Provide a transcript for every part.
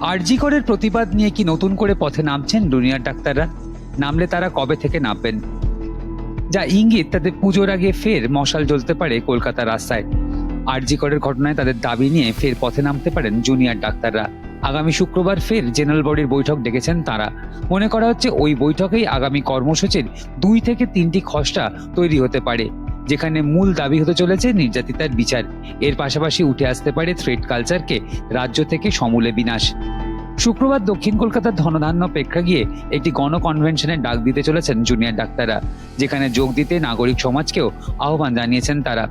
আরজিকরের প্রতিবাদ নিয়ে কি নতুন করে পথে নামছেন জুনিয়র ডাক্তাররা? নামলে তারা কবে থেকে নামবেন? যা ইঙ্গিত, তাদের পুজোর আগে ফের মশাল জ্বলতে পারে কলকাতার রাস্তায়। আরজিকরের ঘটনায় তাদের দাবি নিয়ে ফের পথে নামতে পারেন জুনিয়র ডাক্তাররা। আগামী শুক্রবার ফের জেনারেল বডির বৈঠক ডেকেছেন তারা। মনে করা হচ্ছে ওই বৈঠকেই আগামী কর্মসূচির দুই থেকে তিনটি খসড়া তৈরি হতে পারে। যেখানে মূল দাবি হতে চলেছে নির্যাতিতার বিচার। এর পাশাপাশি উঠে আসতে পারে থ্রেড কালচারকে রাজ্য থেকে সমূলে বিনাশ। শুক্রবার দক্ষিণ কলকাতার ধনধান্য প্রেক্ষাগৃহে একটি গণকনভেনশনের ডাক দিতে চলেছেন জুনিয়র ডাক্তাররা, যেখানে যোগ দিতে নাগরিক সমাজকেও আহ্বান জানিয়েছেন তারা।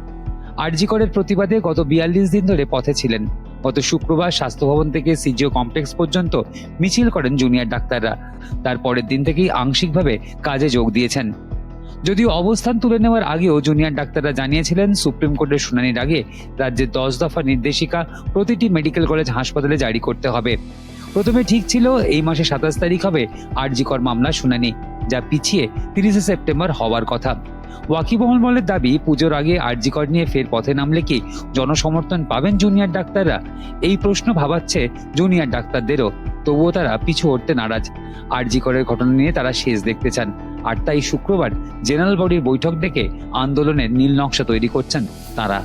আরজিকরের প্রতিবাদে গত বিয়াল্লিশ দিন ধরে পথে ছিলেন। গত শুক্রবার স্বাস্থ্য ভবন থেকে সিজিও কমপ্লেক্স পর্যন্ত মিছিল করেন জুনিয়র ডাক্তাররা। তার পরের দিন থেকেই আংশিকভাবে কাজে যোগ দিয়েছেন। যদিও অবস্থান তুলে নেওয়ার আগেও জুনিয়র ডাক্তাররা জানিয়েছিলেন, সুপ্রিম কোর্টের শুনানির আগে রাজ্যের দশ দফা নির্দেশিকা প্রতিটি মেডিকেল কলেজ হাসপাতালে জারি করতে হবে। প্রথমে ঠিক ছিল, এই মাসে সাতাশ তারিখ হবে আরজিকর মামলার শুনানি, যা পিছিয়ে তিরিশে সেপ্টেম্বর হওয়ার কথা। ওয়াকিবহল মলের দাবি, পুজোর আগে আরজিকর নিয়ে ফের পথে নামলে কি জনসমর্থন পাবেন জুনিয়র ডাক্তাররা? এই প্রশ্ন ভাবাচ্ছে জুনিয়র ডাক্তারদেরও, তবুও তারা পিছু হটতে নারাজ। আরজিকরের ঘটনা নিয়ে তারা শেষ দেখতে চান। আর তাই শুক্রবার জেনারেল বডির বৈঠক ডেকে আন্দোলনের নীল নকশা তৈরি করছেন তারা।